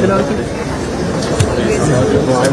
ఫిలాల్కి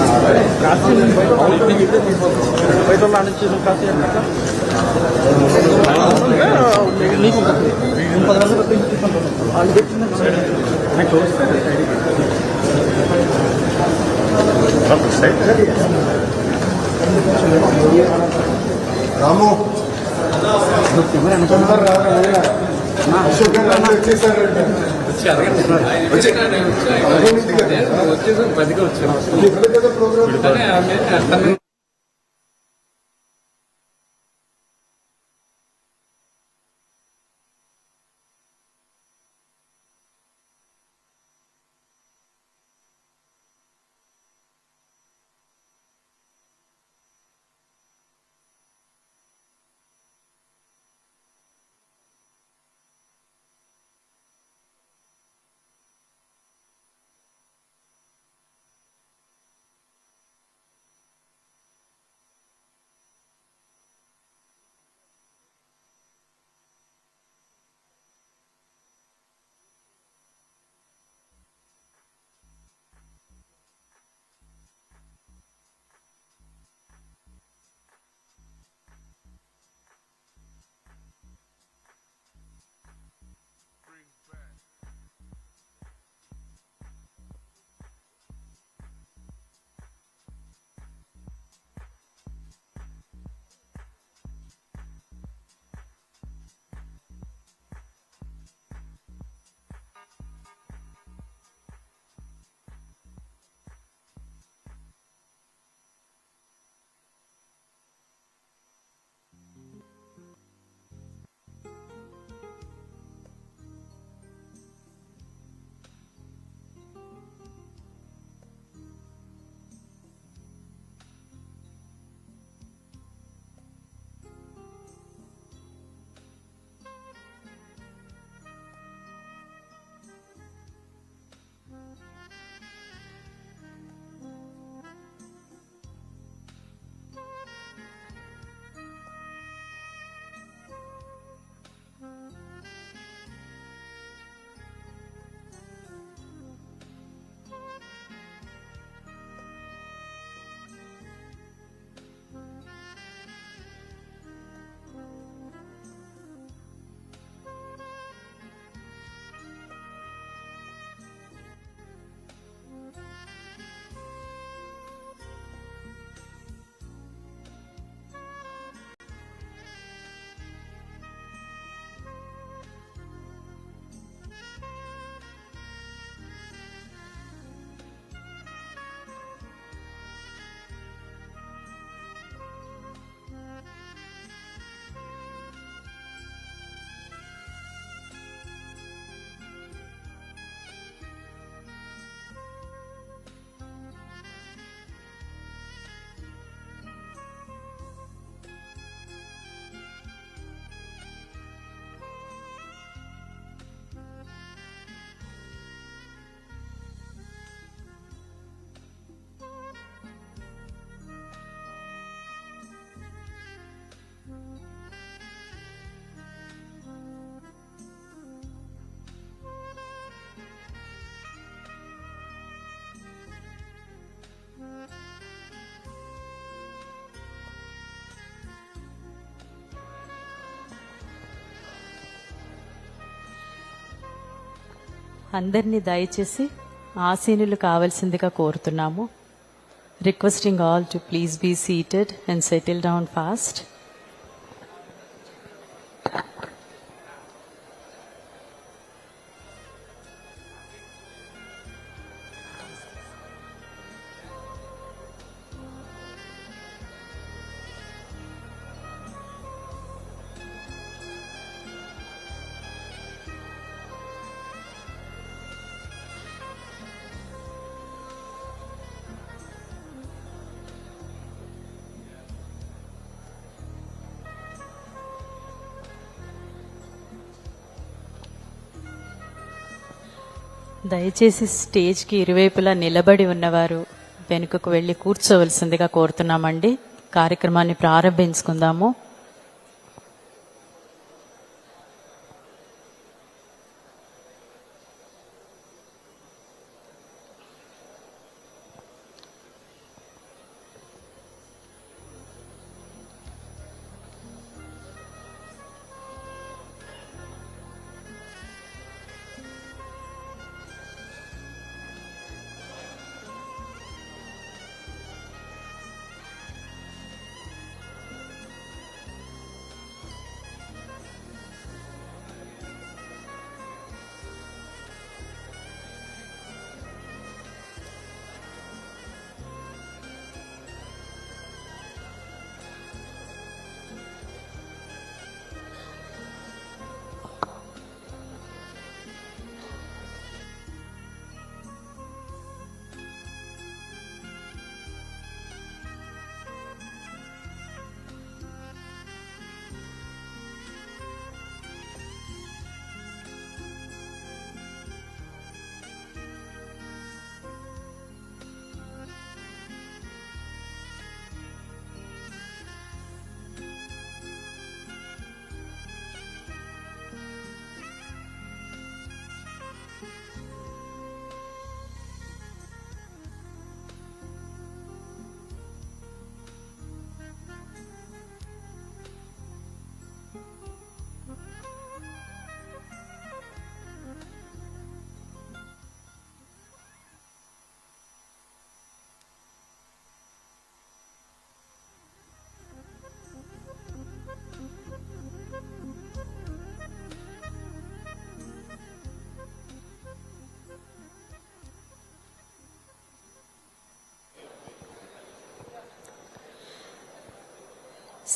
చేస్తాను రాజుగారు వచ్చేసారు రాము. తొందర రారా అశోక్ గారు అందరూ వచ్చేసారు వచ్చి పదకొండింటికి కదా? వచ్చేసాం పదికి వచ్చాం ఇప్పుడు కదా ప్రోగ్రామ్ అందరినీ దయచేసి ఆసీనులు కావాల్సిందిగా కోరుతున్నాము. Requesting all to please be seated and settle down fast దయచేసి స్టేజ్కి ఇరువైపులా నిలబడి ఉన్నవారు వెనుకకు వెళ్ళి కూర్చోవలసిందిగా కోరుతున్నామండి. కార్యక్రమాన్ని ప్రారంభించుకుందాము.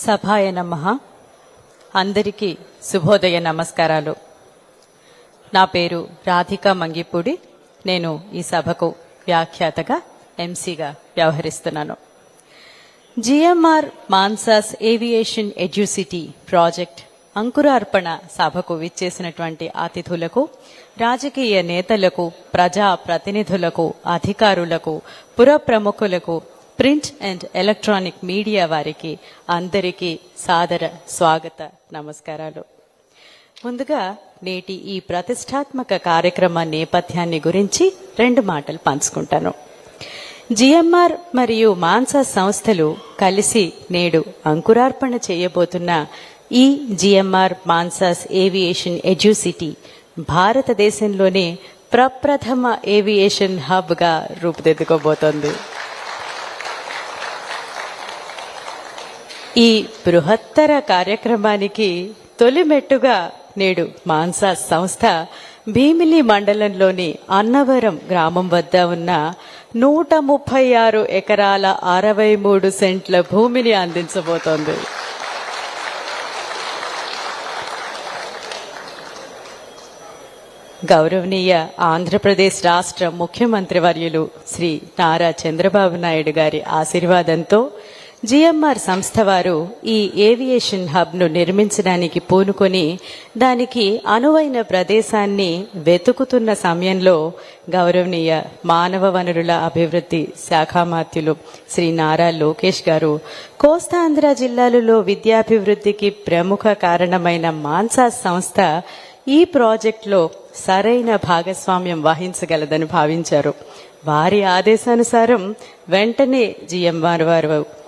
సభాయ నమ. అందరికీ శుభోదయ నమస్కారాలు. నా పేరు రాధిక మంగిపూడి. నేను ఈ సభకు వ్యాఖ్యాతగా ఎంసీగా వ్యవహరిస్తున్నాను. GMR Mansas aviation educity project అంకురార్పణ సభకు విచ్చేసినటువంటి అతిథులకు రాజకీయ నేతలకు ప్రజా ప్రతినిధులకు అధికారులకు పుర ప్రముఖులకు ప్రింట్ అండ్ ఎలక్ట్రానిక్ మీడియా వారికి అందరికీ సాదర స్వాగత నమస్కారాలు. ముందుగా నేటి ఈ ప్రతిష్టాత్మక కార్యక్రమ నేపథ్యాన్ని గురించి రెండు మాటలు పంచుకుంటాను. జిఎంఆర్ మరియు మాన్సా సంస్థలు కలిసి నేడు అంకురార్పణ చేయబోతున్న ఈ జిఎంఆర్ మాన్సాస్ ఏవియేషన్ ఎడ్యూసిటీ భారతదేశంలోనే ప్రప్రథమ ఏవియేషన్ హబ్గా రూపుదిద్దుకోబోతోంది. ఈ బృహత్తర కార్యక్రమానికి తొలిమెట్టుగా నేడు మాన్సా సంస్థ భీమిలి మండలంలోని అన్నవరం గ్రామం వద్ద ఉన్న నూట ముప్పై ఆరు ఎకరాల అరవై మూడు సెంట్ల భూమిని అందించబోతోంది. గౌరవనీయ ఆంధ్రప్రదేశ్ రాష్ట్ర ముఖ్యమంత్రి వర్యులు శ్రీ నారా చంద్రబాబు నాయుడు గారి ఆశీర్వాదంతో జిఎంఆర్ సంస్థ వారు ఈ ఏవియేషన్ హబ్ను నిర్మించడానికి పూనుకొని దానికి అనువైన ప్రదేశాన్ని వెతుకుతున్న సమయంలో గౌరవనీయ మానవ వనరుల అభివృద్ధి శాఖామాత్యులు శ్రీ నారా లోకేష్ గారు కోస్తాంధ్ర జిల్లాలలో విద్యాభివృద్ధికి ప్రముఖ కారణమైన మాన్సా సంస్థ ఈ ప్రాజెక్టులో సరైన భాగస్వామ్యం వహించగలదని భావించారు. వారి ఆదేశానుసారం వెంటనే జిఎంఆర్ వారు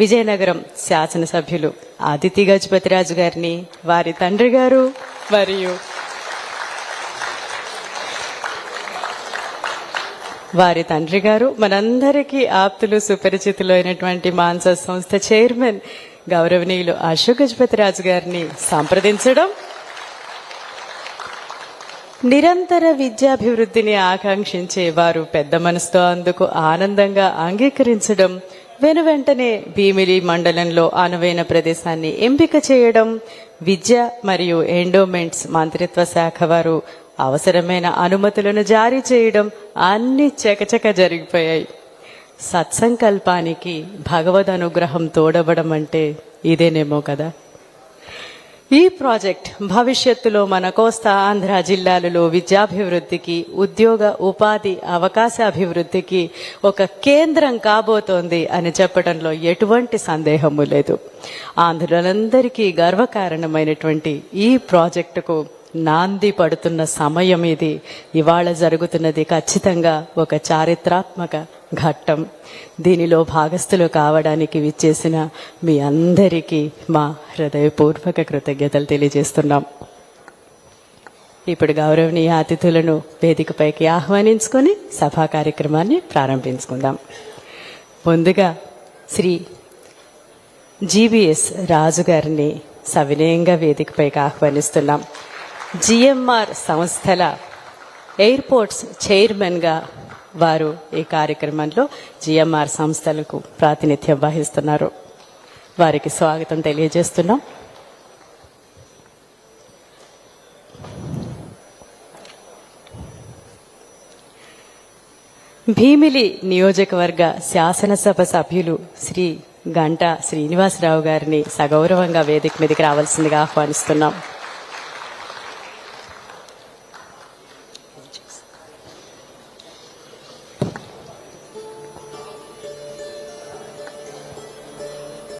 విజయనగరం శాసనసభ్యులు ఆదితి గజపతిరాజు గారిని వారి తండ్రి గారు మరియు వారి తండ్రి గారు మనందరికీ ఆప్తులు సుపరిచితులు అయినటువంటి మాన్స సంస్థ చైర్మన్ గౌరవనీయులు అశోక్ గజపతిరాజు గారిని సంప్రదించడం నిరంతర విద్యాభివృద్ధిని ఆకాంక్షించే వారు పెద్ద మనసుతో అందుకు ఆనందంగా అంగీకరించడం వెను వెంటనే భీమిలి మండలంలో అనువైన ప్రదేశాన్ని ఎంపిక చేయడం విద్య మరియు ఎండోమెంట్స్ మంత్రిత్వ శాఖ వారు అవసరమైన అనుమతులను జారీ చేయడం అన్ని చకచక జరిగిపోయాయి. సత్సంకల్పానికి భగవద్ అనుగ్రహం తోడవడం అంటే ఇదేనేమో కదా? ఈ ప్రాజెక్ట్ భవిష్యత్తులో మన కోస్తా ఆంధ్ర జిల్లాలలో విద్యాభివృద్ధికి ఉద్యోగ ఉపాధి అవకాశ అభివృద్ధికి ఒక కేంద్రం కాబోతోంది అని చెప్పడంలో ఎటువంటి సందేహము లేదు. ఆంధ్రులందరికీ గర్వకారణమైనటువంటి ఈ ప్రాజెక్టుకు నాంది పడుతున్న సమయం ఇది. ఇవాళ జరుగుతున్నది ఖచ్చితంగా ఒక చారిత్రాత్మక ఘట్టం. దీనిలో భాగస్థులు కావడానికి విచ్చేసిన మీ అందరికీ మా హృదయపూర్వక కృతజ్ఞతలు తెలియజేస్తున్నాం. ఇప్పుడు గౌరవనీయ అతిథులను వేదికపైకి ఆహ్వానించుకొని సభా కార్యక్రమాన్ని ప్రారంభించుకుందాం. ముందుగా శ్రీ జీబీఎస్ రాజు గారిని సవినయంగా వేదికపైకి ఆహ్వానిస్తున్నాం. జిఎంఆర్ సంస్థల ఎయిర్పోర్ట్స్ చైర్మన్గా వారు ఈ కార్యక్రమంలో జిఎంఆర్ సంస్థలకు ప్రాతినిధ్యం వహిస్తున్నారు. వారికి స్వాగతం తెలియజేస్తున్నాం. భీమిలి నియోజకవర్గ శాసనసభ సభ్యులు శ్రీ గంటా శ్రీనివాసరావు గారిని సగౌరవంగా వేదిక మీదకి రావాల్సిందిగా ఆహ్వానిస్తున్నాం.